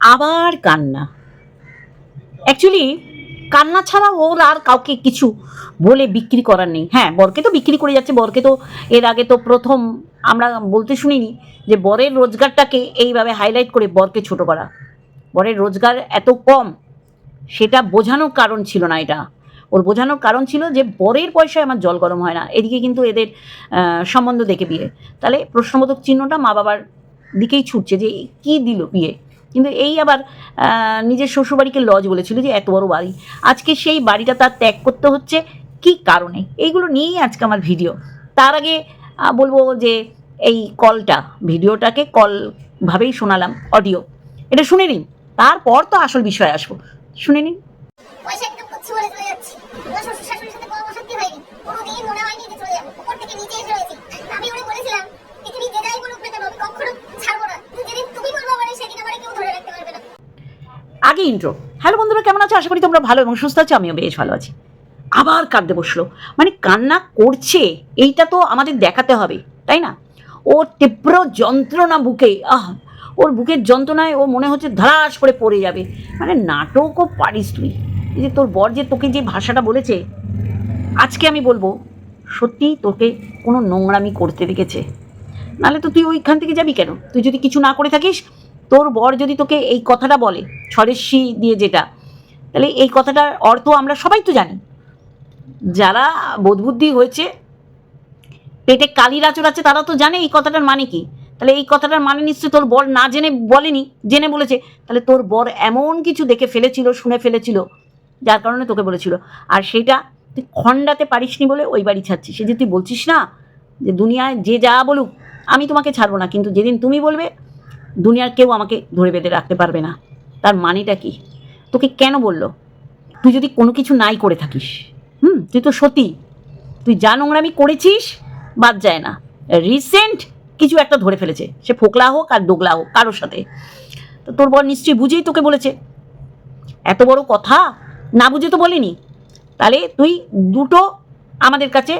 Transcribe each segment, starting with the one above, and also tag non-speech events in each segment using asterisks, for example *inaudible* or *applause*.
আবার কান্না। অ্যাকচুয়ালি কান্না ছাড়া ওর আর কাউকে কিছু বলে বিক্রি করার নেই। হ্যাঁ বরকে তো বিক্রি করে যাচ্ছে। বরকে তো এর আগে তো প্রথম আমরা বলতে শুনিনি যে বরের রোজগারটাকে এইভাবে হাইলাইট করে বরকে ছোট করা। বরের রোজগার এত কম, সেটা বোঝানোর কারণ ছিল না এটা। ওর বোঝানোর কারণ ছিল যে বরের পয়সায় আমার জল গরম হয় না। এদিকে কিন্তু এদের সম্বন্ধ দেখে বিয়ে। তাহলে প্রশ্নবোধক চিহ্নটা মা বাবার দিকেই ছুটছে যে কি দিল বিয়ে? কিন্তু এই আবার নিজের শ্বশুরবাড়িকে লজ বলেছিল যে এত বড় বাড়ি। আজকে সেই বাড়িটা তার ত্যাগ করতে হচ্ছে কি কারণে? এইগুলো নিয়েই আজকে আমার ভিডিও। তার আগে বলব যে এই কলটা, ভিডিওটাকে কল ভাবেই শোনালাম, অডিও। এটা শুনে নিন, তারপর তো আসল বিষয়ে আসব। শুনে নিন। কখনো ছাড়বো না কিন্তু যেদিন তুমি বলব আমার সেদিন আমার কেউ ধরে রাখতে পারবে না আগে ইন্ট্রো হ্যালো বন্ধুরা, কেমন আছো? আশা করি তোমরা ভালো এবং সুস্থ আছো, আমিও বেশ ভালো আছি। আবার কাঁদতে বসল। মানে কান্না করছে, এইটা তো আমাদের দেখাতে হবে, তাই না? ওর তীব্র যন্ত্রণা বুকে, আহ, ওর বুকের যন্ত্রণায় ও মনে হচ্ছে ধারাস করে পড়ে যাবে। মানে নাটকও পারিস তুই। এই যে তোর বর যে তোকে যে ভাষাটা বলেছে, আজকে আমি বলব, সত্যি তোকে কোনো নোংরামি করতে দেখেছে। নাহলে তো তুই ওইখান থেকে যাবি কেন? তুই যদি কিছু না করে থাকিস তোর বর যদি তোকে এই কথাটা বলে ছড়েশ্বি দিয়ে যেটা, তাহলে এই কথাটার অর্থ আমরা সবাই তো জানি। যারা বোধবুদ্ধি হয়েছে, পেটে কালির আচর আছে, তারা তো জানে এই কথাটার মানে কি। তাহলে এই কথাটার মানে নিশ্চয়ই তোর বর না জেনে বলেনি, জেনে বলেছে। তাহলে তোর বর এমন কিছু দেখে ফেলেছিল, শুনে ফেলেছিল, যার কারণে তোকে বলেছিল। আর সেটা তুই খণ্ডাতে পারিসনি বলে ওই বাড়ি ছাড়ছিস। সে যে তুই বলছিস না যে, দুনিয়ায় যে যা বলুক, আমি তোমাকে ছাড়বো না। কিন্তু যেদিন তুমি বলবে দুনিয়ার কেউ আমাকে ধরে বেঁধে রাখতে পারবে না। তার মানেটা কি? তোকে কেন বলল? তুই যদি কোনো কিছু নাই করে থাকিস, হুম? তুই তো সতী। তুই যা নোংরামি করেছিস, বাদ যায় না। রিসেন্ট কিছু একটা ধরে ফেলেছে। সে ফোকলা হোক আর দোগলা হোক, কারোর সাথে। তো তোর বর নিশ্চয়ই বুঝেই তোকে বলেছে। এত বড় কথা? না বুঝে তো বলিনি। তাহলে তুই দুটো আমাদের কাছে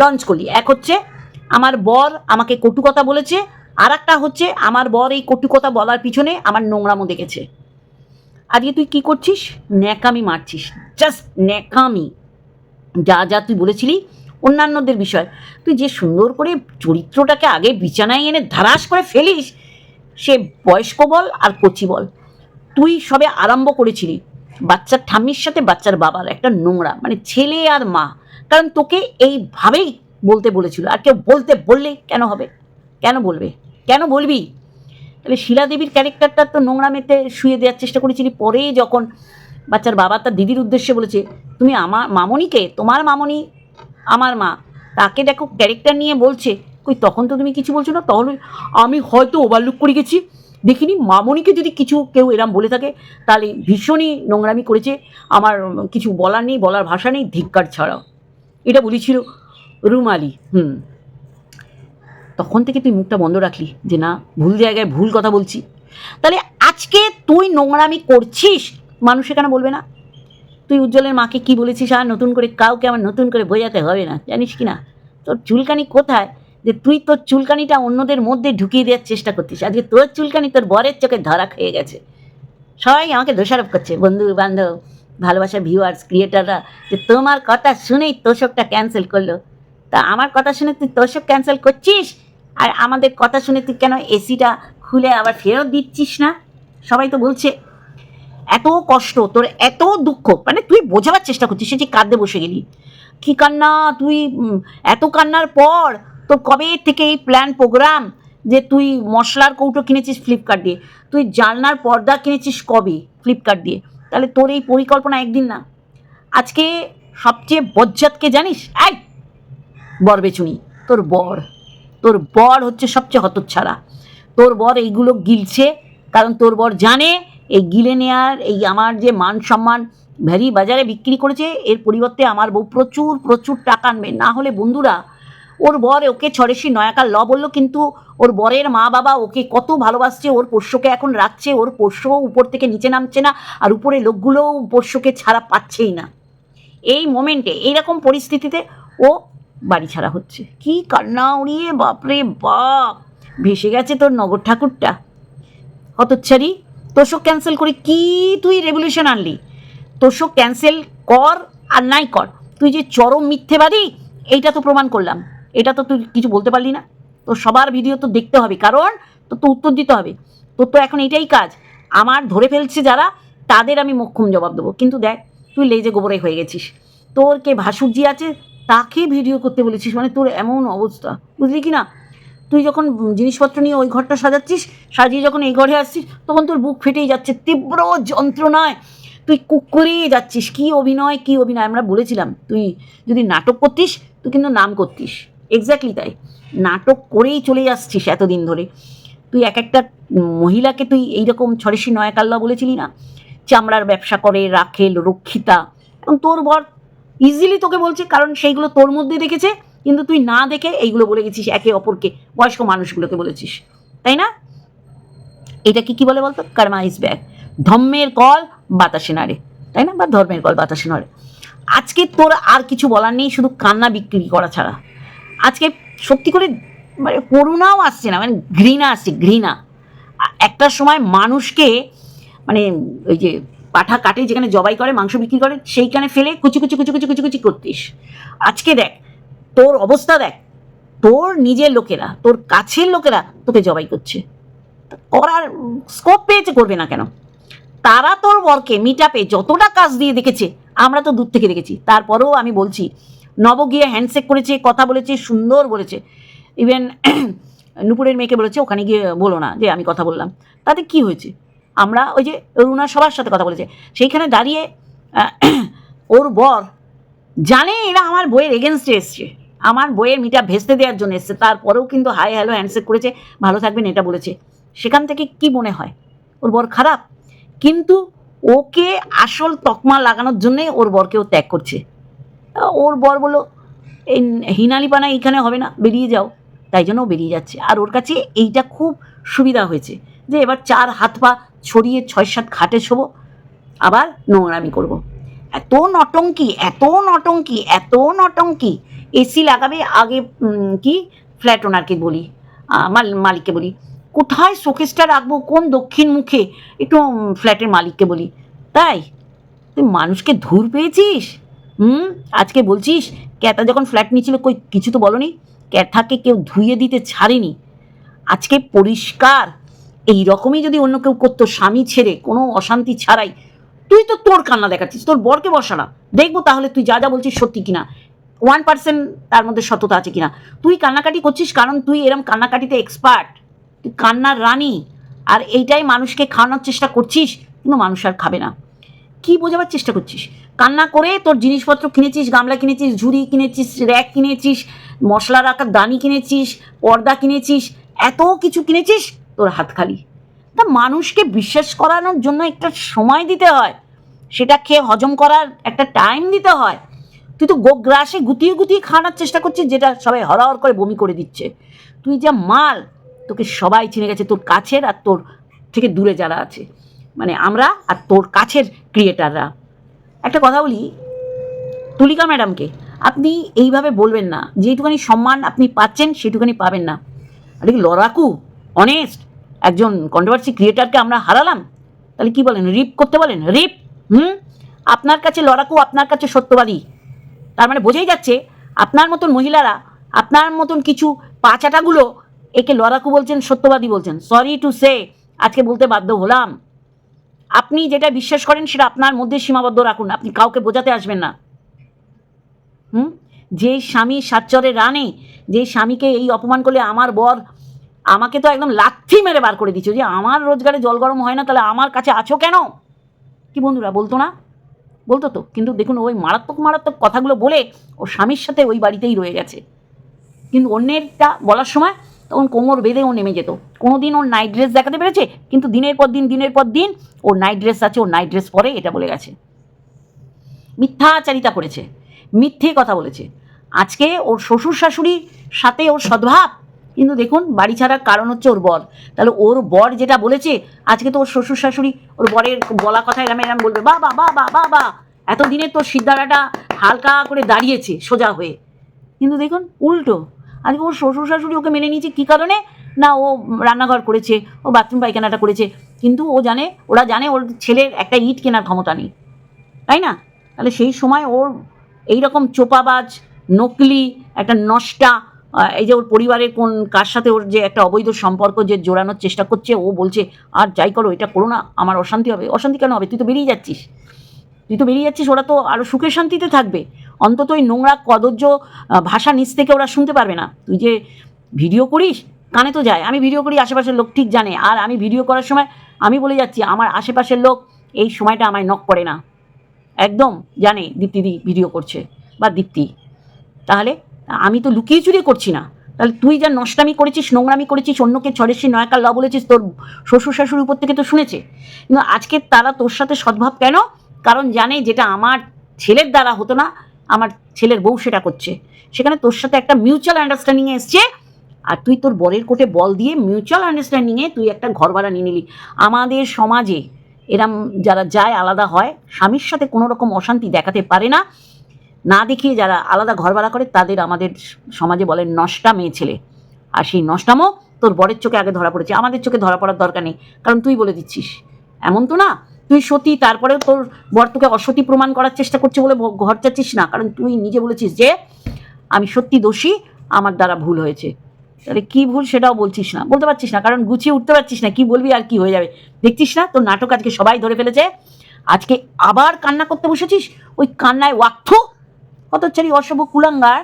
লঞ্চ করলি। এক হচ্ছে, আমার বর আমাকে কটু কথা বলেছে আর একটা হচ্ছে আমার বর এই কটু কথা বলার পিছনে আমার নোংরামো দেখেছে। আজকে তুই কি করছিস? ন্যাকামি মারছিস। জাস্ট ন্যাকামি। যা যা তুই বলেছিলি, অন্যান্যদের বিষয়। তুই যে সুন্দর করে চরিত্রটাকে আগে বিছানায় এনে ধারাস করে ফেলিস, সে বয়স্ক বল আর কচি বল। তুই সবে আরম্ভ করেছিলি, বাচ্চার ঠাম্মির সাথে বাচ্চার বাবার একটা নোংরা মানে ছেলে আর মা। কারণ তোকে এইভাবেই বলতে বলেছিল। আর কেউ বলতে বললে কেন হবে? কেন বলবে? কেন বলবি? তাহলে শিলা দেবীর ক্যারেক্টারটা তো নোংরা মেতে শুয়ে দেওয়ার চেষ্টা করেছিলি। পরে যখন বাচ্চার বাবা তার দিদির উদ্দেশ্যে বলেছে, তুমি আমার মামনিকে, তোমার মামনি, আমার মা, তাকে দেখো ক্যারেক্টার নিয়ে বলছে। কই, তখন তো তুমি কিছু বলছো না? তখন আমি হয়তো ওভারলুক করে গেছি। দেখিনি, মামনিকে যদি কিছু কেউ এরম বলে থাকে, তাহলে ভীষণই নোংরামি করেছে। আমার কিছু বলার নেই, বলার ভাষা নেই, ধিক্কার ছাড়াও। এটা বলেছিল রুমালি। হুম। তখন থেকে তুই মুখটা বন্ধ রাখলি যে না, ভুল জায়গায় ভুল কথা বলছি। তাহলে আজকে তুই নোংরামি করছিস, মানুষ এখানে বলবে না? তুই উজ্জ্বলের মাকে কি বলেছিস আর নতুন করে কাউকে আমার নতুন করে বোঝাতে হবে না, জানিস কি না? তোর চুলকানি কোথায়? যে তুই তোর চুলকানিটা অন্যদের মধ্যে ঢুকিয়ে দেওয়ার চেষ্টা করছিস। আজকে তোর চুলকানি তোর বরের চোখে ধরা খেয়ে গেছে। সবাই আমাকে দোষারোপ করছে বন্ধু বান্ধব ভালোবাসা ভিউয়ার্স ক্রিয়েটাররা যে তোমার কথা শুনেই তোষকটা ক্যান্সেল করল। তা আমার কথা শুনে তুই তোষক ক্যান্সেল করছিস? আর আমাদের কথা শুনে তুই কেন এসিটা খুলে আবার ফেরত দিচ্ছিস না? সবাই তো বলছে, এত কষ্ট, তোর এত দুঃখ। মানে তুই বোঝাবার চেষ্টা করছিস, সে যে কাঁদতে বসে গেলি। কি কান্না? তুই এত কান্নার পর তোর কবে থেকে এই প্ল্যান প্রোগ্রাম যে তুই মশলার কৌটো কিনেছিস ফ্লিপকার্ট দিয়ে? তুই জানলার পর্দা কিনেছিস কবে ফ্লিপকার্ট দিয়ে? তাহলে তোর এই পরিকল্পনা একদিন না। আজকে সবচেয়ে বজ্জাতকে জানিস? এই বর বেচুনি তোর বর। তোর বর হচ্ছে সবচেয়ে হতচ্ছাড়া। তোর বর এইগুলো গিলছে, কারণ তোর বর জানে এই গিলে নেয়ার, এই আমার যে মান সম্মান ভ্যারি বাজারে বিক্রি করেছে, এর পরিবর্তে আমার বউ প্রচুর প্রচুর টাকা আনবে। না হলে বন্ধুরা, ওর বর ওকে ছড়েসি নয়াকার ল বলল, কিন্তু ওর বরের মা বাবা ওকে কত ভালোবাসছে, ওর পোষ্যকে এখন রাখছে, ওর পোষ্য উপর থেকে নিচে নামছে না, আর উপরে লোকগুলোও পোষ্যকে ছাড়া পাচ্ছেই না। এই মোমেন্টে, এইরকম পরিস্থিতিতে ও বাড়ি ছাড়া হচ্ছে। কি কান্না উড়িয়ে বাপরে বাপ। ভেসে গেছে তোর নগর ঠাকুরটা। হতচ্ছারি তোষক ক্যান্সেল করে কি তুই রেভলিউশন আনলি? তোষক ক্যান্সেল কর আর নাই কর। তুই যে চরম মিথ্যেবাদী, এইটা তো প্রমাণ করলাম। এটা তো তুই কিছু বলতে পারলি না। তো সবার ভিডিও তো দেখতে হবে। কারণ তো তো উত্তর দিতে হবে। তোর তো এখন এটাই কাজ। আমার ধরে ফেলছে যারা, তাদের আমি মোক্ষম জবাব দেবো। কিন্তু দেখ, তুই লেজে গোবরে হয়ে গেছিস। তোর কে ভাসুরজি আছে তাকে ভিডিও করতে বলেছিস? মানে তোর এমন অবস্থা। বুঝলি কি না? তুই যখন জিনিসপত্র নিয়ে ওই ঘরটা সাজাচ্ছিস, সাজিয়ে যখন এই ঘরে আসছিস, তখন তোর বুক ফেটেই যাচ্ছে, তীব্র যন্ত্রণায়। তুই কুকুরেই যাচ্ছিস। কি অভিনয় কি অভিনয়? আমরা বলেছিলাম, তুই যদি নাটক করতিস, তুই কিন্তু নাম করতিস। এক্স্যাক্টলি তাই। নাটক করেই চলে আসছিস এতদিন ধরে। তুই এক একটা মহিলাকে তুই এইরকম ছড়েসি নয়াকাল্লা বলেছিলি না? চামড়ার ব্যবসা করে, রাখেল, রক্ষিতা। এবং তোর বর ইজিলি তোকে বলছে, কারণ সেইগুলো তোর মধ্যে দেখেছে, কিন্তু তুই না দেখে এইগুলো বলে গেছিস, একে অপরকে, বয়স্ক মানুষগুলোকে বলেছিস। তাই না? এটা কি কি বলে বলতো? কারমা ইজ ব্যাক ধর্মের কল বাতাসে নাড়ে। তাই না? বা ধর্মের কল বাতাসে নাড়ে। আজকে তোর আর কিছু বলার নেই, শুধু কান্না বিক্রি করা ছাড়া। আজকে সত্যি করে মানে করুণাও আসছে না মানে ঘৃণা আসছে, ঘৃণা। একটা সময় মানুষকে মানে ওই যে পাঠা কাটে যেখানে জবাই করে, মাংস বিক্রি করে, সেইখানে ফেলে কুচি কুচি কুচি কুচি কুচি কুচি করতিস। আজকে দেখ, তোর অবস্থা দেখ, তোর নিজের লোকেরা, তোর কাছের লোকেরা তোকে জবাই করছে। করার স্কোপ পেয়েছে করবে না কেন? তারা তোর বরকে মিটাপে যতটা কাজ দিয়ে দেখেছে, আমরা তো দূর থেকে দেখেছি। তারপরেও আমি বলছি নব গিয়ে হ্যান্ডশেক করেছে, কথা বলেছে, সুন্দর বলেছে। ইভেন *clears throat* নুপুরের মেয়েকে বলেছে, ওখানে গিয়ে বলো না যে আমি কথা বললাম। তাতে কি হয়েছে? আমরা ওই যে রুনা সবার সাথে কথা বলেছে। সেইখানে দাঁড়িয়ে ওর বর জানে এরা আমার বইয়ের এগেনস্টে এসছে। আমার বইয়ের মিটা ভেস্তে দেওয়ার জন্য এসছে। তারপরেও কিন্তু হাই হ্যালো হ্যান্ডশেক করেছে। ভালো থাকবেন, এটা বলেছে। সেখান থেকে কি মনে হয়? ওর বর খারাপ? কিন্তু ওকে আসল তকমা লাগানোর জন্যে ওর বরকেও ত্যাগ করছে। ওর বর বলল, এই হিনালিপানা এইখানে হবে না, বেরিয়ে যাও। তাই জন্য বেরিয়ে যাচ্ছে। আর ওর কাছে এইটা খুব সুবিধা হয়েছে যে এবার চার হাত পা ছড়িয়ে ছয় সাত খাটে শোবো আবার নোংরামি করব। এত নটঙ্কি এত নটঙ্কি এত নটঙ্কি এসি লাগাবে, আগে কি ফ্ল্যাট ওনারকে বলি মাল- মালিককে বলি, কোথায় শোকেসটা রাখব, কোন দক্ষিণ মুখে, একটু ফ্ল্যাটের মালিককে বলি, তাই? তুই মানুষকে ধুর পেয়েছিস? হুম? আজকে বলছিস ক্যাটা যখন ফ্ল্যাট নিয়েছিল, কই, কিছু তো বলনি, ক্যাথাকে কেউ ধুয়ে দিতে ছাড়েনি। আজকে পরিষ্কার এই রকমই যদি অন্য কেউ করতো, স্বামী ছেড়ে কোনো অশান্তি ছাড়াই, তুই তো তোর কান্না দেখাচ্ছিস, তোর বরকে বসা না। দেখব তাহলে তুই যা যা বলছিস সত্যি কিনা। ওয়ান পার্সেন্ট তার মধ্যে সততা আছে কিনা। তুই কান্নাকাটি করছিস কারণ তুই এরম কান্নাকাটিতে এক্সপার্ট তুই কান্নার রানী। আর এইটাই মানুষকে খাওয়ানোর চেষ্টা করছিস, কিন্তু মানুষ আর খাবে না। কি বোঝাবার চেষ্টা করছিস? কান্না করে তোর জিনিসপত্র কিনেছিস, গামলা কিনেছিস, ঝুড়ি কিনেছিস র্যাক কিনেছিস, মশলা রাখার দানি কিনেছিস, পর্দা কিনেছিস, এত কিছু কিনেছিস তোর হাত খালি। তা মানুষকে বিশ্বাস করানোর জন্য একটা সময় দিতে হয়। সেটা খেয়ে হজম করার একটা টাইম দিতে হয়। তুই তো গোগ্রাসে গুতিয়ে গুতিয়ে খাওয়ানোর চেষ্টা করছিস যেটা সবাই হরহর করে বমি করে দিচ্ছে। তুই যা মাল, তোকে সবাই চিনে গেছে তোর কাছের আর তোর থেকে দূরে যারা আছে। মানে আমরা আর তোর কাছের ক্রিয়েটাররা একটা কথা বলি, তুলিকা ম্যাডামকে, আপনি এইভাবে বলবেন না। যেটুখানি সম্মান আপনি পাচ্ছেন, সেটুখানি পাবেন না। আরে কি লড়াকু অনেস্ট একজন কন্ট্রোভার্সি ক্রিয়েটারকে আমরা হারালাম? তাহলে কি বলেন? রিপ করতে বলেন? রিপ হুম? আপনার কাছে লড়াকু, আপনার কাছে সত্যবাদী। তার মানে বোঝাই যাচ্ছে, আপনার মতন মহিলারা, আপনার মতন কিছু পাচাটাগুলো একে লড়াকু বলছেন, সত্যবাদী বলছেন। সরি টু সে আজকে বলতে বাধ্য হলাম। আপনি যেটা বিশ্বাস করেন সেটা আপনার মধ্যে সীমাবদ্ধ রাখুন। আপনি কাউকে বোঝাতে আসবেন না। হুম? যে স্বামী সাচ্চরে রানে, যে স্বামীকে এই অপমান করলে আমার বর আমাকে তো একদম লাথি মেরে বার করে দিচ্ছ যে আমার রোজগারে জল গরম হয় না, তাহলে আমার কাছে আছো কেন? কি বন্ধুরা, বলতো না? বলতো তো। কিন্তু দেখুন, ওই মারাত্মক মারাত্মক কথাগুলো বলে ও স্বামীর সাথে ওই বাড়িতেই রয়ে গেছে। কিন্তু অন্যেরটা বলার সময় তখন কোমর বেঁধে ও নেমে যেত। কোনো দিন ওর নাইট ড্রেস দেখাতে পেরেছে? কিন্তু দিনের পর দিন, দিনের পর দিন ওর নাইট ড্রেস আছে, ওর নাইট ড্রেস পরে এটা বলে গেছে। মিথ্যাচারিতা করেছে। মিথ্যে কথা বলেছে। আজকে ওর শ্বশুর শাশুড়ির সাথে ওর সদ্ভাব কিন্তু দেখুন, বাড়ি ছাড়ার কারণ হচ্ছে ওর বর। তাহলে ওর বর যেটা বলেছে, আজকে তো ওর শ্বশুর শাশুড়ি ওর বরের বলা কথা এরম এরম বলবে বা বা বা বা বা এতদিনে তোর সিদ্ধারাটা হালকা করে দাঁড়িয়েছে সোজা হয়ে। কিন্তু দেখুন, উল্টো। আজকে ওর শ্বশুর শাশুড়ি ওকে মেনে নিয়েছে কী কারণে? না, ও রান্নাঘর করেছে, ও বাথরুম পায়খানাটা করেছে। কিন্তু ও জানে, ওরা জানে ওর ছেলের একটা ইট কেনার ক্ষমতা নেই। তাই না? তাহলে সেই সময় ওর এই রকম চোপাবাজ, নকলি, একটা নষ্টা এই যে ওর পরিবারের কোন, কার সাথে ওর যে একটা অবৈধ সম্পর্ক যে জোড়ানোর চেষ্টা করছে, ও বলছে, আর যাই করো, এটা করো না, আমার অশান্তি হবে। অশান্তি কেন হবে? তুই তো বেরিয়ে যাচ্ছিস। তুই তো বেরিয়ে যাচ্ছিস, ওরা তো আরও সুখে শান্তিতে থাকবে। অন্তত ওই নোংরা কদর্য ভাষা নিচ থেকে ওরা শুনতে পারবে না। তুই যে ভিডিও করিস, কানে তো যায়। আমি ভিডিও করি, আশেপাশের লোক ঠিক জানে। আর আমি ভিডিও করার সময়, আমি বলে যাচ্ছি, আমার আশেপাশের লোক এই সময়টা আমায় নক করে না। একদম জানে দীপ্তিদি ভিডিও করছে, বা দীপ্তি। তাহলে আমি তো লুকিয়ে চুরিয়ে করছি না। তাহলে তুই যা নষ্টামি করেছিস, নোংরামি করেছিস, অন্যকে ছড়েছি নয়কার ল বলেছিস, তোর শ্বশুর শাশুড়ির উপর থেকে তো শুনেছে। কিন্তু আজকে তারা তোর সাথে সদ্ভাব কেন? কারণ জানে যেটা আমার ছেলের দ্বারা হতো না, আমার ছেলের বউ সেটা করছে। সেখানে তোর সাথে একটা মিউচুয়াল আন্ডারস্ট্যান্ডিংয়ে এসছে। আর তুই তোর বরের কোটে বল দিয়ে মিউচুয়াল আন্ডারস্ট্যান্ডিংয়ে তুই একটা ঘর ভাড়া নিয়ে নিলি। আমাদের সমাজে এরম যারা যায় আলাদা হয়, স্বামীর সাথে কোনো রকম অশান্তি দেখাতে পারে না। না দেখিয়ে যারা আলাদা ঘর ভাড়া করে, তাদের আমাদের সমাজে বলে নষ্টা মেয়ে ছেলে। আর সেই নষ্টামও তোর বরের চোখে আগে ধরা পড়েছে। আমাদের চোখে ধরা পড়ার দরকার নেই, কারণ তুই বলে দিচ্ছিস। এমন তো না, তুই সতী, তারপরেও তোর বর তোকে অসতী প্রমাণ করার চেষ্টা করছে বলে ঘর চাচ্ছিস না। কারণ তুই নিজে বলেছিস যে, আমি সত্যি দোষী, আমার দ্বারা ভুল হয়েছে। তাহলে কি ভুল সেটাও বলছিস না। বলতে পারছিস না, কারণ গুছিয়ে উঠতে পারছিস না। কি বলবি আর কি হয়ে যাবে? দেখছিস না, তোর নাটক আজকে সবাই ধরে ফেলেছে। আজকে আবার কান্না করতে বসেছিস? ওই কান্নায় ওয়াক্থ হতচ্ছারি অশুভ কুলাঙ্গার।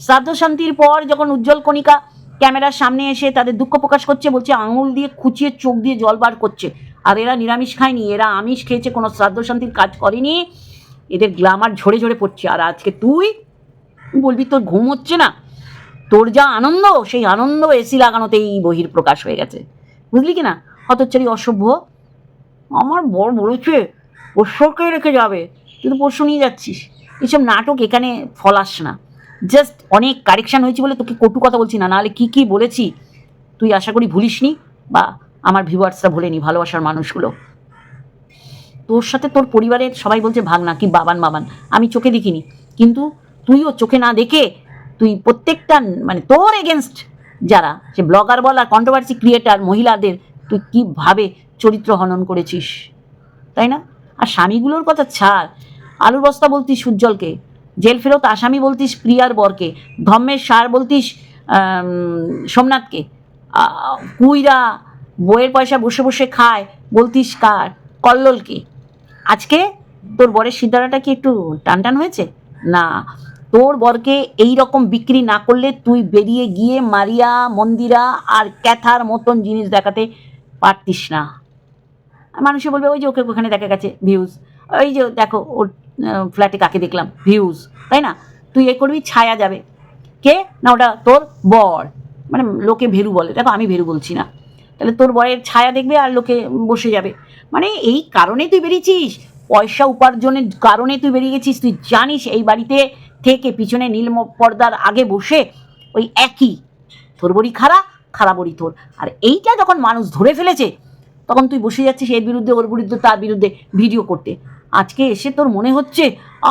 শ্রাদ্ধ শান্তির পর যখন উজ্জ্বল কণিকা ক্যামেরার সামনে এসে তাদের দুঃখ প্রকাশ করছে, বলছে, আঙুল দিয়ে খুঁচিয়ে চোখ দিয়ে জল বার করছে। আর এরা নিরামিষ খায়নি, এরা আমিষ খেয়েছে, কোনো শ্রাদ্ধ শান্তির কাজ করেনি। এদের গ্লামার ঝরে ঝরে পড়ছে। আর আজকে তুই বলবি, তোর ঘুম হচ্ছে না? তোর যা আনন্দ, সেই আনন্দ এসি লাগানোতেই বহির প্রকাশ হয়ে গেছে। বুঝলি কি না? হতচ্ছারি অসভ্য আমার বর বলেছে পরশুকে রেখে যাবে। তুই তো পরশু নিয়ে যাচ্ছিস। এসব নাটক এখানে ফলাস না। জাস্ট অনেক কারেকশন হয়েছে বলে তোকে কটু কথা বলছি না, নাহলে কী কী বলেছি? তুই আশা করি ভুলিসনি বা আমার ভিউয়ার্সরা ভুলেনি ভালোবাসার মানুষগুলো। তোর সাথে তোর পরিবারের সবাই বলছে ভাগনা কি বাবান বাবান। আমি চোখে দেখিনি। কিন্তু তুইও চোখে না দেখে তুই প্রত্যেকটা মানে তোর এগেনস্ট যারা সে ব্লগার বল আর কন্ট্রোভার্সি ক্রিয়েটার মহিলাদের, তুই কীভাবে চরিত্র হনন করেছিস? তাই না? আর স্বামীগুলোর কথা ছাড়। আলুর বস্তা বলতিস উজ্জ্বলকে, জেল ফেরত আসামি বলতিস প্রিয়ার বরকে, ধম্মের সার বলতিস সোমনাথকে। কুইরা বইয়ের পয়সা বসে বসে খায়, বলতিস কার? কল্লোলকে। আজকে তোর বরের সিদ্ধারাটা কি একটু টান টান হয়েছে? না, তোর বরকে এই রকম বিক্রি না করলে তুই বেরিয়ে গিয়ে মারিয়া, মন্দিরা আর ক্যাথার মতন জিনিস দেখাতে পারতিস না। মানুষে বলবে, ওই যে ওকে ওখানে দেখা গেছে ভিউজ ওই যে দেখো, ওর ফ্ল্যাটে কাকে দেখলাম? ভিউজ তাই না? তুই এ করবি, ছায়া যাবে। কে? না, ওটা তোর বর। মানে লোকে ভেরু বলে। দেখো, আমি ভেরু বলছি না। তাহলে তোর বরের ছায়া দেখবে আর লোকে বসে যাবে। মানে এই কারণে তুই বেরিয়েছিস? পয়সা উপার্জনের কারণে তুই বেরিয়ে গেছিস। তুই জানিস এই বাড়িতে থেকে পিছনে নীল পর্দার আগে বসে ওই একই। তোর বড়ি খারা খারা বড়ি তোর। আর এইটা যখন মানুষ ধরে ফেলেছে, তখন তুই বসে যাচ্ছিস এর বিরুদ্ধে, ওর বিরুদ্ধে, তার বিরুদ্ধে ভিডিও করতে। আজকে এসে তোর মনে হচ্ছে,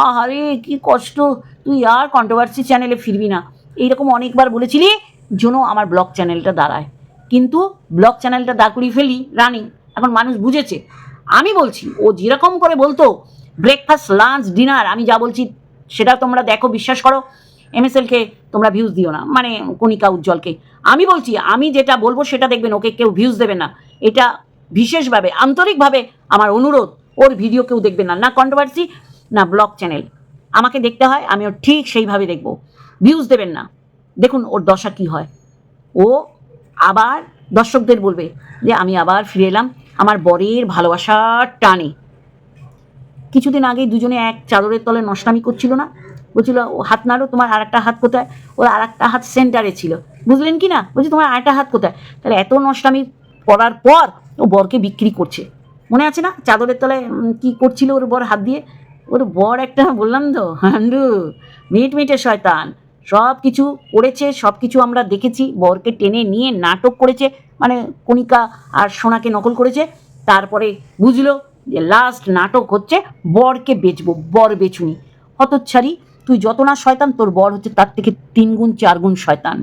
আহারে, কি কষ্ট, তুই আর কন্ট্রোভার্সি চ্যানেলে ফিরবি না। এইরকম অনেকবার বলেছিলি যেন আমার ব্লগ চ্যানেলটা দাঁড়ায়। কিন্তু ব্লগ চ্যানেলটা দাঁড় করিয়ে ফেলি, রানিং, এখন মানুষ বুঝেছে। আমি বলছি, ও যেরকম করে বলতো ব্রেকফাস্ট লাঞ্চ ডিনার আমি যা বলছি, সেটা তোমরা দেখো, বিশ্বাস করো। এমএসএলকে তোমরা ভিউজ দিও না মানে কণিকা উজ্জ্বলকে। আমি বলছি, আমি যেটা বলব, সেটা দেখবেন, ওকে কেউ ভিউজ দেবে না। এটা বিশেষভাবে, আন্তরিকভাবে আমার অনুরোধ। ওর ভিডিও কেউ দেখবে না। না কন্ট্রোভার্সি না ব্লগ চ্যানেল আমাকে দেখতে হয় আমি ওর ঠিক সেইভাবে দেখব। ভিউজ দেবেন না। দেখুন ওর দশা কি হয়। ও আবার দর্শকদের বলবে যে, আমি আবার ফিরে এলাম। আমার বরের ভালোবাসার টানে। কিছুদিন আগেই দুজনে এক চাদরের তলে নষ্টামি করছিল না? বলছিল, ও হাত নাড়ো, তোমার আর একটা হাত কোথায়? ওর আর একটা হাত সেন্টারে ছিল। বুঝলেন কি না? বলছি, তোমার আর একটা হাত কোথায়? তাহলে এত নষ্টামি করার পর ও বরকে বিক্রি করছে। মনে আছে না? চাদরের তলায় কি করছিল ওর বর হাত দিয়ে? ওর বর একটা, বললাম তো, হান্ডু, মিট মিটে শয়তান। সব কিছু করেছে সব কিছু আমরা দেখেছি, বরকে টেনে নিয়ে নাটক করেছে মানে কণিকা আর সোনাকে নকল করেছে। তারপরে বুঝলো যে লাস্ট নাটক হচ্ছে বরকে বেচবো, বর বেচুনি। হতচ্ছাড়ি, তুই যত না শয়তান, তোর বর হচ্ছে তার থেকে তিন গুণ চার গুণ শয়তান।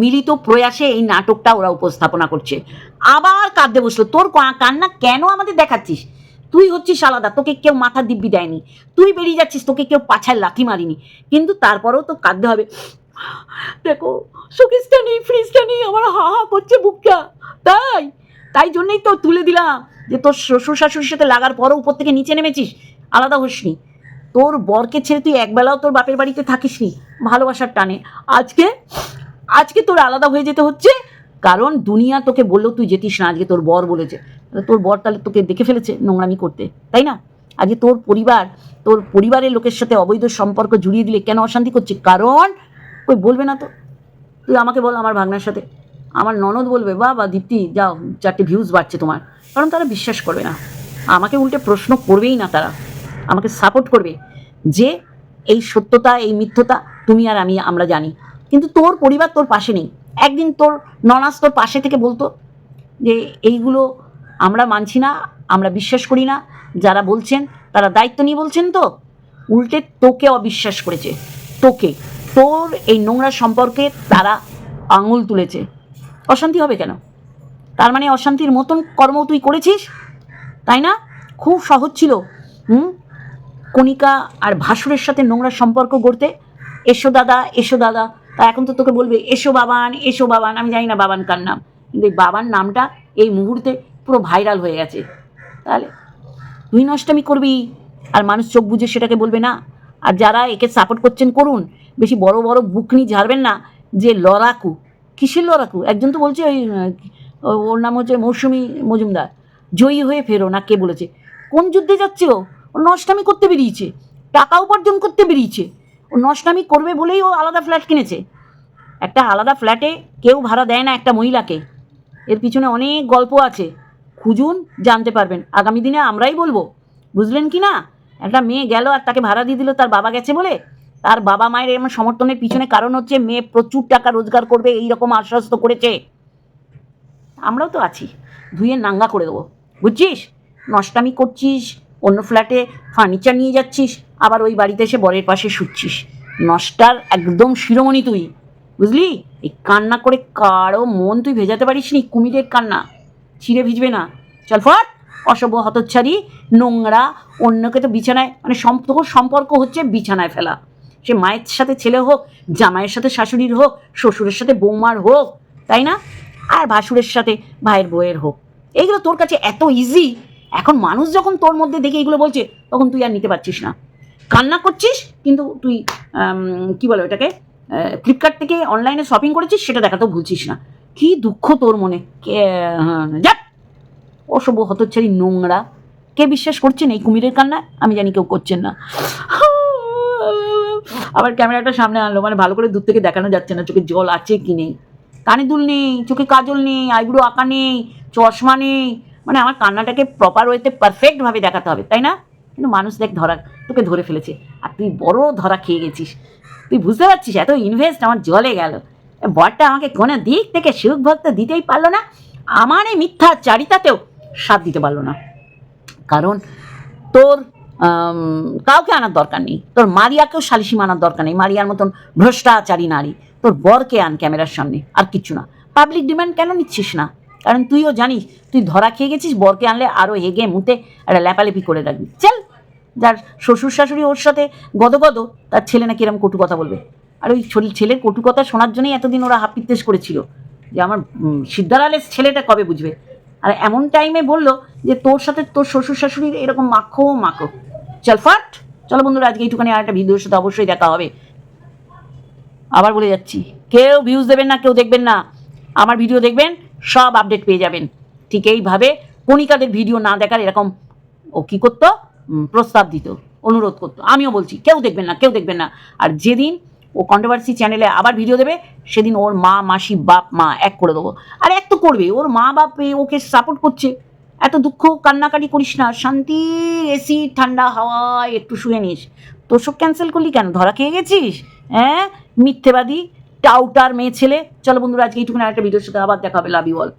মিলিত প্রয়াসে এই নাটকটা ওরা উপস্থাপনা করছে। আবার কাঁদতে বসল, তোর কান্না কেন আমাদের দেখাচ্ছিস? তুই হচ্ছিস আলাদা, তোকে কেউ মাথা দিব্যি দেয়নি। তুই বেরিয়ে যাচ্ছিস, তোকে কেউ পাছায় লাথি মারিনি। কিন্তু তারপরেও তো কাঁদতে হবে। দেখো শোকেসটা নেই, ফ্রিজটা নেই, আমার হা হা করছে বুকটা। তাই তাই জন্যই তো তুলে দিলাম যে তোর শ্বশুর শাশুড়ির সাথে লাগার পরও উপর থেকে নিচে নেমেছিস। আলাদা হোসনি তোর বরকে ছেড়ে তুই একবেলাও তোর বাপের বাড়িতে থাকিসনি, ভালোবাসার টানে। আজকে আজকে তোর আলাদা হয়ে যেতে হচ্ছে, কারণ দুনিয়া তোকে বলল তুই যেতিস না, আজকে তোর বর বলেছে। তোর বর তাহলে তোকে দেখে ফেলেছে নোংরামি করতে, তাই না? আজকে তোর পরিবার, তোর পরিবারের লোকের সাথে অবৈধ সম্পর্ক জুড়িয়ে দিলে কেন অশান্তি করছে? কারণ, ওই বলবে না তো। তুই আমাকে বল আমার ভাগনার সাথে। আমার ননদ বলবে বা বা দীপ্তি, যাও, চারটে ভিউজ বাড়ছে তোমার। কারণ তারা বিশ্বাস করবে না। আমাকে উল্টে প্রশ্ন করবেই না তারা। আমাকে সাপোর্ট করবে যে, এই সত্যতা, এই মিথ্যতা তুমি আর আমি, আমরা জানি। কিন্তু তোর পরিবার তোর পাশে নেই। একদিন তোর ননাস তোর পাশে থেকে বলতো যে, এইগুলো আমরা মানছি না, আমরা বিশ্বাস করি না। যারা বলছেন, তারা দায়িত্ব নিয়ে বলছেন তো। উল্টে তোকে অবিশ্বাস করেছে। তোকে। তোর এই নোংরা সম্পর্কে তারা আঙুল তুলেছে। অশান্তি হবে কেন? তার মানে অশান্তির মতন কর্ম তুই করেছিস? তাই না? খুব সহজ ছিল। হুম? কণিকা আর ভাসুরের সাথে নোংরা সম্পর্ক গড়তে। এসো দাদা এসো দাদা। তা এখন তো তোকে বলবে, এসো বাবান এসো বাবান। আমি জানি না বাবান কার নাম। কিন্তু এই বাবার নামটা এই মুহূর্তে পুরো ভাইরাল হয়ে গেছে। তাহলে তুই নষ্টামি করবি, আর মানুষ চোখ বুঝে সেটাকে বলবে না। আর যারা একে সাপোর্ট করছেন, করুন। বেশি বড় বড় বুকনি ঝাড়বেন না যে লড়াকু। কিসের লড়াকু? একজন তো বলছে ওই ওর নাম হচ্ছে মৌসুমি মজুমদার। জয়ী হয়ে ফেরো না কে বলেছে। কোন যুদ্ধে যাচ্ছে ও নষ্টামি করতে বেরিয়েছে। টাকা উপার্জন করতে বেরিয়েছে। নষ্টামি করবে বলেই ও আলাদা ফ্ল্যাট কিনেছে। একটা আলাদা ফ্ল্যাটে কেউ ভাড়া দেয় না একটা মহিলাকে। এর পিছনে অনেক গল্প আছে। খুঁজুন, জানতে পারবেন। আগামী দিনে আমরাই বলব। বুঝলেন কি না? একটা মেয়ে গেল আর তাকে ভাড়া দিয়ে দিল, তার বাবা গেছে বলে? তার বাবা মায়ের এমন সমর্থনের পিছনে কারণ হচ্ছে মেয়ে প্রচুর টাকা রোজগার করবে এই রকম আশ্বস্ত করেছে। আমরাও তো আছি। ধুয়ে নাঙ্গা করে দেবো। বুঝছিস? নষ্টামি করছিস, অন্য ফ্ল্যাটে ফার্নিচার নিয়ে যাচ্ছিস আবার ওই বাড়িতে এসে বরের পাশে শুচ্ছিস। নষ্টার একদম শিরোমণি তুই, বুঝলি? এই কান্না করে কারও মন তুই ভেজাতে পারিস নি কুমিরের কান্না। ছিঁড়ে ভিজবে না। চল ফট অসভ্য হতচ্ছারি নোংরা, অন্যকে তো বিছানায় মানে সম্পর্ক সম্পর্ক হচ্ছে বিছানায় ফেলা। সে মায়ের সাথে ছেলে হোক, জামাইয়ের সাথে শাশুড়ির হোক, শ্বশুরের সাথে বৌমার হোক, তাই না? আর ভাসুরের সাথে ভাইয়ের বউয়ের হোক। এইগুলো তোর কাছে এত ইজি এখন মানুষ যখন তোর মধ্যে দেখে এগুলো বলছে, তখন তুই আর নিতে পারছিস না। কান্না করছিস কিন্তু তুই কি বলে ওটাকে ফ্লিপকার্ট থেকে অনলাইনে শপিং করেছিস সেটা দেখাতেও ভুলছিস না। কি দুঃখ তোর মনে? হ্যাঁ, যাক। অসভ্য হতচ্ছাড়ি নোংরা। কে বিশ্বাস করছেন এই কুমিরের কান্না আমি জানি কেউ করছেন না। আবার ক্যামেরাটা সামনে আনলো মানে ভালো করে দূর থেকে দেখানো যাচ্ছে না চোখে জল আছে কি নেই। কানে দুল নেই চোখে কাজল নেই আইব্রো আঁকা নেই চশমা নেই। মানে আমার কান্নাটাকে প্রপার ওয়েতে পারফেক্টভাবে দেখাতে হবে তাই না? কিন্তু মানুষ দেখ ধরা, তোকে ধরে ফেলেছে। আর তুই বড় ধরা খেয়ে গেছিস। তুই বুঝতে পারছিস এত ইনভেস্ট আমার জলে গেল। বরটা আমাকে কোনো দিক থেকে সুখ ভক্ত দিতেই পারল না। আমার এই মিথ্যা চারিতাতেও সাথ দিতে পারল না। কারণ তোর কাউকে আনার দরকার নেই। তোর মারিয়াকেও সালিসি মানার দরকার নেই। মারিয়ার মতন ভ্রষ্টাচারী নারী। তোর বরকে আন ক্যামেরার সামনে। আর কিচ্ছু না। পাবলিক ডিমান্ড কেন নিচ্ছিস না? কারণ তুইও জানিস তুই ধরা খেয়ে গেছিস বরকে আনলে আরও হেগে মুতে একটা ল্যাপালেপি করে রাখবি। চল যার শ্বশুর শাশুড়ি ওর সাথে গদগদ তার ছেলে নাকি এরকম কটু কথা বলবে। আর ওই ছোল- ছেলের কটু কথা শোনার জন্যই এতদিন ওরা হাপিত্তেশ করেছিল যে আমার উম, সিদ্ধার আলের ছেলেটা কবে বুঝবে? আর এমন টাইমে বলল যে তোর সাথে তোর শ্বশুর শাশুড়ির এরকম মাখো মাখো। চল ফাট চলো বন্ধুরা আজকে এইটুখানি আর একটা ভিডিওর সাথে অবশ্যই দেখা হবে। আবার বলে যাচ্ছি কেউ ভিউজ দেবেন না কেউ দেখবেন না। আমার ভিডিও দেখবেন সব আপডেট পেয়ে যাবেন। ঠিক এইভাবে কণিকাদের ভিডিও না দেখার এরকম ও কী করতো? প্রস্তাব দিত, অনুরোধ করতো। আমিও বলছি, কেউ দেখবেন না, কেউ দেখবেন না। আর যেদিন ও কন্ট্রোভার্সি চ্যানেলে আবার ভিডিও দেবে, সেদিন ওর মা, মাসি, বাপ, মা এক করে দেবো। আর এক তো করবে, ওর মা, বাপ ওকে সাপোর্ট করছে। এত দুঃখ, কান্নাকাটি করিস না, শান্তি এসি ঠান্ডা হাওয়ায় একটু শুয়ে নিস। তোর সব ক্যান্সেল করলি কেন? ধরা খেয়ে গেছিস? হ্যাঁ? মিথ্যেবাদী টাউটার মেয়ে ছেলে। চলো বন্ধুরা, আজকে এইটুকু আরেকটা ভিডিওর সাথে আবার দেখা হবে। Love you all